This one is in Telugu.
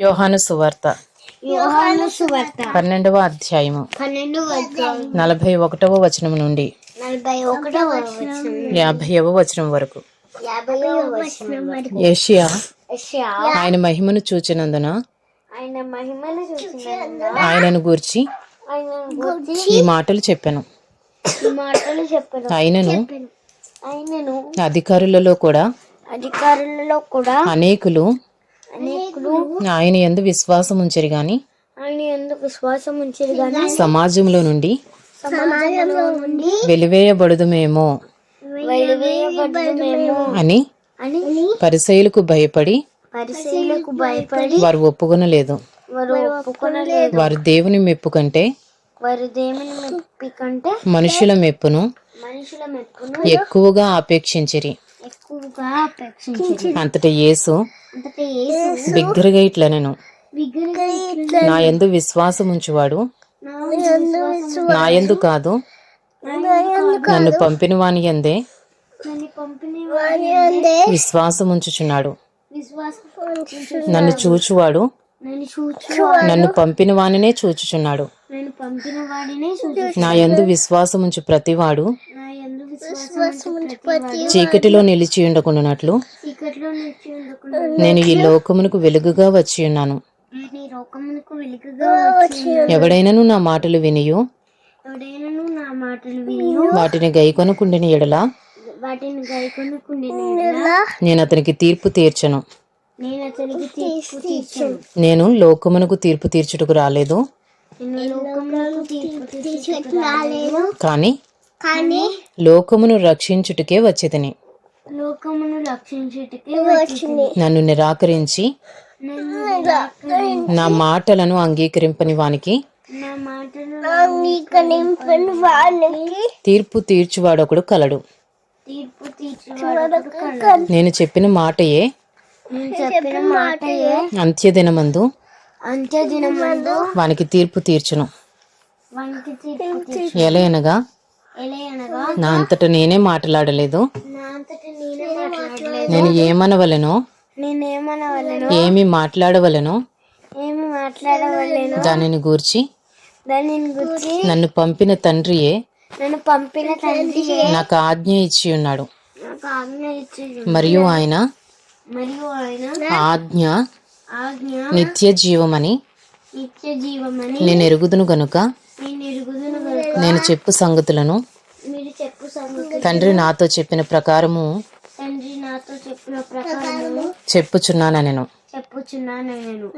యోహాను సువార్త. యోహాను సువార్త. పన్నెండవ అధ్యాయము. నలభై ఒకటవ వచనం నుండి. నలభై ఒకటవ వచనం. యాభైవ వచనం వరకు. ఏషియా ఆయన మహిమను చూచినందున ఆయన మహిమను చూసిన ఆయనను గూర్చి ఈ మాటలు చెప్పాను. మాటలు ఆయనను ఆయనను అధికారులలో కూడా అధికారులలో కూడా అనేకులు ఆయన ఎందు విశ్వాసం ఉంచరు గాని ఆయన ఎందుకు విశ్వాసం ఉంచారు కానీ సమాజంలో నుండి సమాజంలో నుండి వెలివేయబడుదుమేమో అని అని పరిసయులకు భయపడి పరిశీలకు భయపడి వారు ఒప్పుకొనలేదు. వారు ఒప్పుకొనలేదు. వారు దేవుని మెప్పు కంటే వారు దేవుని మెప్పి కంటే మనుషుల మెప్పును మనుషుల మెప్పును ఎక్కువగా ఆపేక్షించిరి. అంతట యేసు. అంతటే యేసు. బిగ్గరగా ఇట్లనెను విగ్రహ నా యందు విశ్వాసం ఉంచువాడు. నా యందు కాదు. నన్ను పంపిన వాని వారి విశ్వాసం ఉంచుచున్నాడు. విశ్వాసం నన్ను చూచువాడు. నన్ను పంపిన వానినే చూచుచున్నాడు. నా యందు విశ్వాసం ఉంచు ప్రతివాడు. చీకటిలో నిలిచి ఉండకుండానట్లు నేను ఈ లోకమునకు వెలుగుగా వచ్చి ఉన్నాను. నేను ఈ లోకమునకు వెలుగుగా వచ్చి ఎవడైనను నా మాటలు వినియు. వాటిని గైకొనకుండిన ఎడల నేను అతనికి తీర్పు తీర్చను. నేను అతనికి తీర్పు తీర్చాను. నేను లోకమునకు తీర్పు తీర్చుటకు రాలేదు. నేను లోకమునకు తీర్పు తీర్చుటకు రాలేదు. కానీ కానీ లోకమును రక్షించుటకే వచ్చేదని లోకమును రక్షించుటకే వచ్చింది. నన్ను నిరాకరించి నా మాటలను అంగీకరింపని వానికి తీర్పు తీర్చువాడొకడు కలడు. నేను చెప్పిన మాటయే నేను చెప్పిన మాటయే అంత్యదినమందు అంత్య దినమందు వానికి తీర్పు తీర్చును. ఎలయనగా అనగా నా అంతట నేనే మాట్లాడలేదు. నేనే ఏమనవలెనో? ఏమి మాట్లాడవలెనో? దానిని గూర్చి నన్ను పంపిన తండ్రియే నన్ను పంపిన తండ్రి నాకు ఆజ్ఞ ఇచ్చి ఉన్నాడు ఆయన మరియు ఆయన ఆజ్ఞ ఆజ్ఞ నిత్య జీవమని నిత్య జీవమని నేను ఎరుగుదును గనుక నేను చెప్పు సంగతులను. మీరు చెప్పు సంగతి తండ్రి నాతో చెప్పిన ప్రకారము తండ్రి నాతో చెప్పిన ప్రకారము చెప్పుచున్నాను నేను చెప్పుచున్నాను నేను